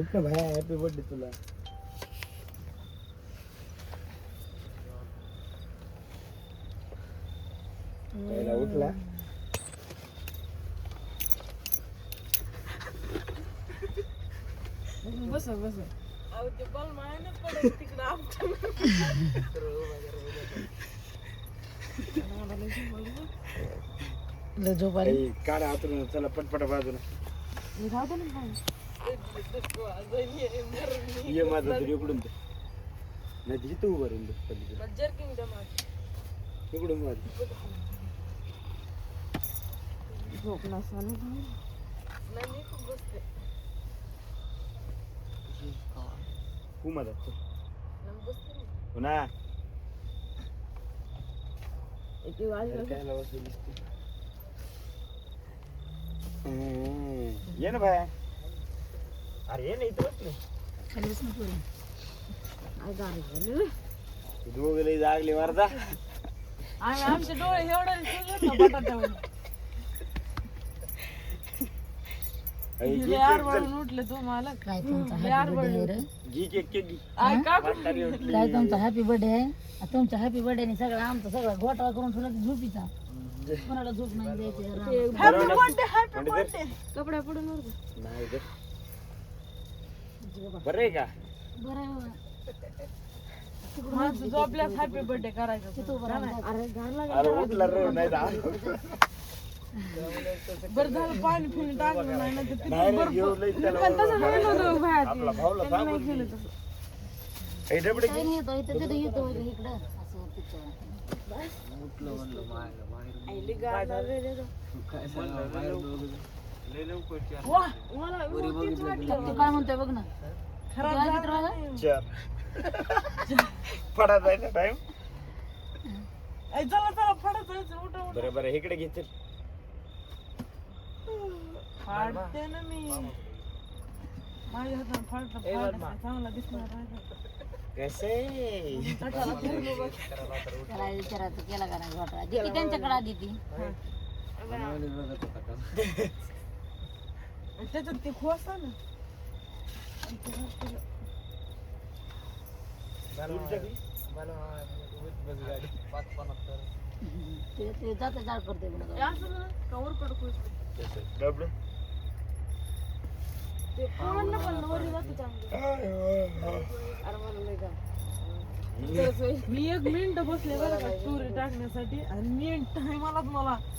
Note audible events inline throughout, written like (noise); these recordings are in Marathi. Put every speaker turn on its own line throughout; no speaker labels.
उठ ना भाया हॅपी बर्थडे तुला. पहिला उठला.
बस बस.
अहो ते बॉल मायाने पडत तिकडं आमच्या
लय झोप आली
ए, काढा हातून चला पटपट बाजूला. ये माझा तरी इकडून दे. नाही तिथे तू उभं राहून दे पलीकडे. इकडून
झोप नसताना
तू माझा. पुन्हा. काय लावायचं दिसते. ये ना भाया अरे ये ना इथं बस ना.
खाली बस ना पुढे काय गाडी झाली.
तू दोघं लई जागले मारता
आम्ही आमचे डोळे एवढे ना बटाट्यावर? यार
चल.
उठले तुम्हाला.
काय तुमचा
यार
हॅपी बर्थडे रे?
घे केक केक घे.
आई का
म्हातारी उठली.
काय तुमचा हॅपी बर्थडे आहे? आ, तुमच्या हॅपी बर्थडे सगळं आमचा सगळा घोटाळा करून ठेवला की झोपीचा. कोणाला झोप नाही द्यायची.
हॅपी बर्थडे हॅपी
म्हणजे
बर्थडे पडून
नाही. बरं आहे का?
झोपल्यास हॅपी बर्थडे करायचं.
अरे
उठला रे नाही तर
बरं झालं पाणी फिरून टाकलं नाही ना तर
नाही रे घेऊ लई त्याला
तसं नाही नव्हतं बाहेर.
आपला भाऊला सांगून
केलं तसं
हे डबडे
काय नाही येतो इथं तिथं येतो इकडं. असं picture. तू काय म्हणतोय बघ ना.
खराब झालं
वाजता
नाही.
चार. पडा जायचा टाइम
आई, चला चला फडत जायचं उठा उठा.
बरं बरं इकडे घेतील
फाडते ना मी. माझ्या हाताने फाडलं फाडलं. चांगला दिसणार राहिला.
कसे?
त्याला विचारायचं केला का नाही घोटाळा जिती त्यांच्याकडे आधी ती (laughs)
त्याच्यात ते खोसा ना आणि ते घातलं.
ते ते जाते करते
हे असं ना, कवर.
डबडे
ते पण जातं चांगलं. अरे मला लय. मी एक मिनिट बसले बरं का स्टोरी टाकण्यासाठी आणि मिनिट टायमालाच मला आहे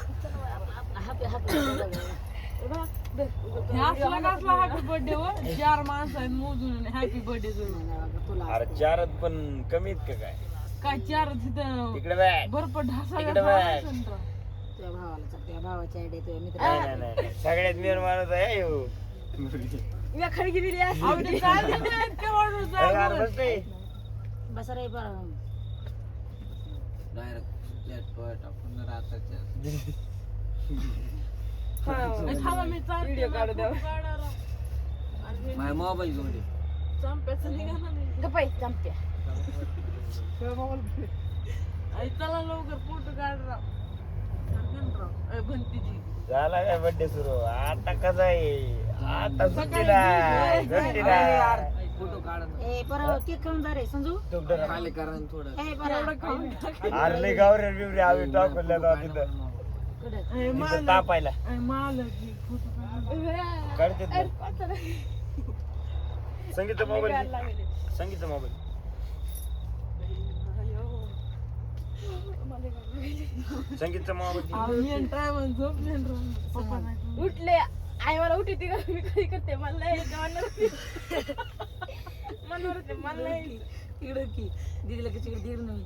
हॅपी
हे बर्थडे चार माणसं आहेत मोजून हॅपी बर्थडे
अरे चारच पण कमीत का काय
काय चार तिथं
बॅग
बर्फ ढासा
इकडे बघ.
तुझ्या भावाला सांग, तुझ्या भावाच्या आयडिया तुझ्या मित्र
नाही नाही नाही नाही. सगळ्यात मेन माणूस आहे ह्यो.
खडकी दिली आवडी ते वाढून.
अरे बस रे.
बसा रे बरं
ए, थांबा मी व्हिडिओ काढू द्या.
मोबाईल घेऊन दे
चंप्याचं निघाला नाही
गपाई चंप्या.
आई, चला लवकर फोटो काढ राव. टाकेन राव. ए, भंतीजी.
झाला काय बर्थडे सुरू? आता कसं आहे? आता सुट्टी नाही. सुट्टी नाही.
फोटो काढ ना.
ए पर केक खाऊन जा रे संजू.
खाली करा ना थोडं.
ए
गावरे बिवरे आम्ही तिथं. तापायला.
ही.
काढते मोबाईल संगीतचा मोबाईल. संगीतचा.
उठले.
आई मला उठी ती मी कधी करते? मला होती. मला.
तिकडे की. दीदीला कशी इकडे दीड नाही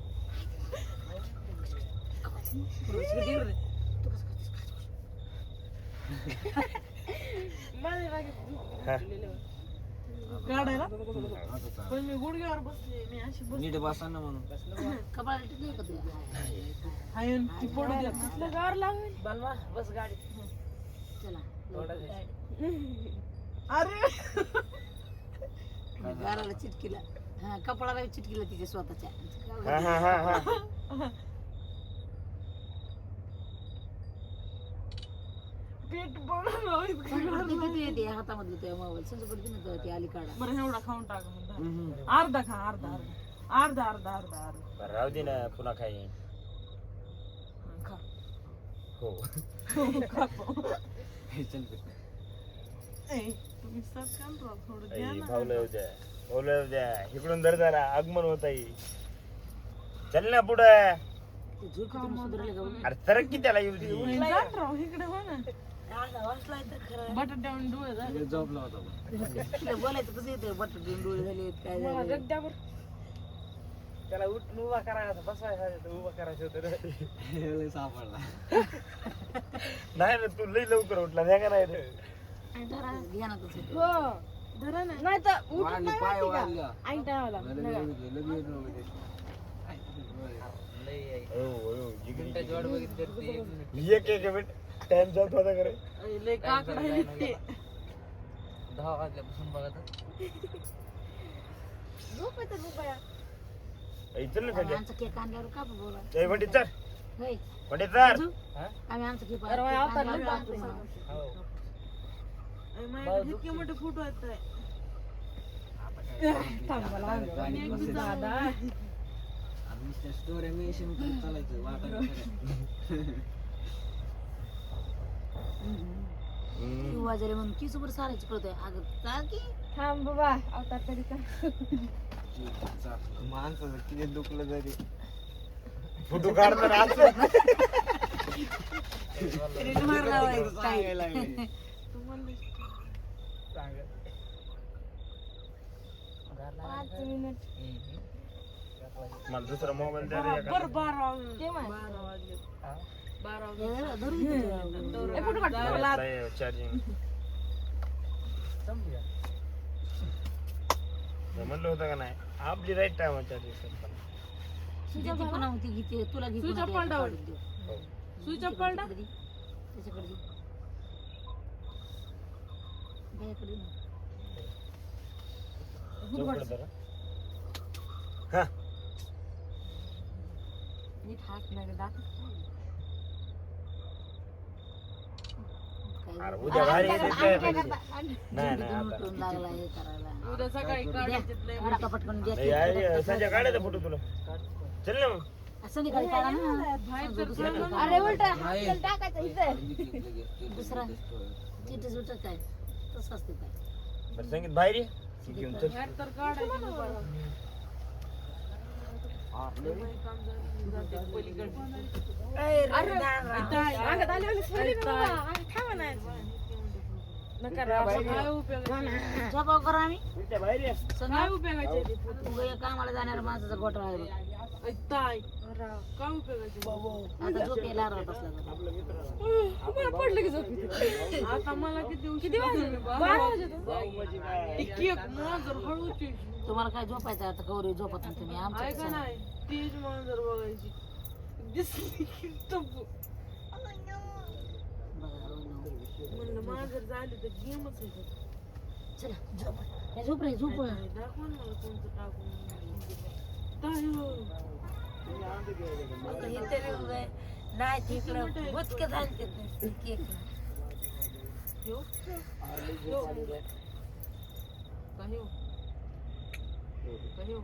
इकडे दीड रे. तू कसं करतेस?
मला नाही लागत.
हा.
काढायला पण मी गुडघ्यावर बसले मी अशी
नीट बसा ना म्हणून.
कपाळाला टिकली का तुझ्या
हायन ती पडू द्या कसलं गार लागेल
बलवा बस गाडी चला
अरे
गाराला चिटकीला. हा कपाळाला चिटकीला तिच्या स्वतःच्या.
हा हा हा हा
पेट बनवलं
संजूकडे किती येते हातामधलं तुझ्या मोबाईल संजूकडे किती नव्हतं ते अलीकडा
बरं एवढा खाऊन टाक मग धर. अर्धा खा अर्धा अर्धा अर्धा अर्धा अर्धा अर्धा.
बरं, राहू दे ना पुन्हा खाई
खा.
हो.
चल
ए, तुम्ही सब कंट्रोल थोडं द्या ना.
भाऊला येऊ द्या भाऊला येऊ द्या इकडून धर जरा आगमन होत आहे. चल ना पुढं.
ते झोप किती सुधारले का बघ.
अरे सरक की त्याला येऊ दे.
जात राव इकडे हो ना. बटाट्यावर डोळे झाले.
झोपला होता
बोलायचं कसं येतं बटाटे डोळे झाले काय झाले
त्याला उठून उभा करायचा बसवायचा उभा करायचं होतं
सापडला.
नाही ना तू लई लवकर उठला नाही का नाही रे.
हो धरा नाही तर नाही माहिती का?
मिनिट
एक एक मिनिट. टाइम जात होता करे
लय काकड आहे ते.
दहा वाजल्यापासून बघा तर.
झोप येते बुबाया
ऐ, चल ना संजय
आमचा केक आणल्यावर का बोला
ए बंटी चल
होय.
चल
आम्ही आमचा केक
अरे वाय, माझ्याकडे इतके मोठे फोटो आहेत. दादा.
स्टोऱ्या मेन्शन करत चालायचं वाटायला (laughs)
वाजले म्हणून किस वर सारायची अगं चाल की.
थांब बाबा आता तरी का? (laughs)
माणसाचं किती दुखलं जरी
फोटो काढताना (laughs)
काय.
पाच मिनिट
मला दुसरा मोबाईल द्या रे एखादा.
बरं बारा वाजले बारा वाजले.
हे
चार्जिंग म्हणलं होतं का नाही? आपली राईट टाइम चार्जिंग
पण होती तुला देऊ.
स्विच
त्याच्याकडे.
हा.
नीट हात नाही दाखव
अरे उद्या भारी येते काय पाहिजे नाही नाही आता
उठून लागला हे करायला.
उद्या सकाळी काढायचे लय
द्या
नाही, आहे, संजय काढायचा फोटो तुला. चल ना मग.
ना समजा दुसरा काही काढा.
अरे उलटा टाकायचं इथं.
बरं संगीत बाहेर ये. घेऊन चल.
बाहेर तर काढायचं
कामाला जाणाऱ्या माणसाचा घोटाळा आहे.
काय उपयोगाचे?
राहत असला
पडलं की झोप आता मला किती किती वाजले? हळूची
तुम्हाला काय झोपायचं आता? गौरी झोपत नाही तुम्ही. आमच्या
तीच मांजर बघायची. दिसली की टप्पू म्हणलं मांजर झाली तर गेमच आहे.
चला झोप. हे झोप रे झोप.
ताई, दाखव ना मला कोणतं टाकून ताई हो.
नाही तिकडं. बुचकं झालते केक.
काही हो.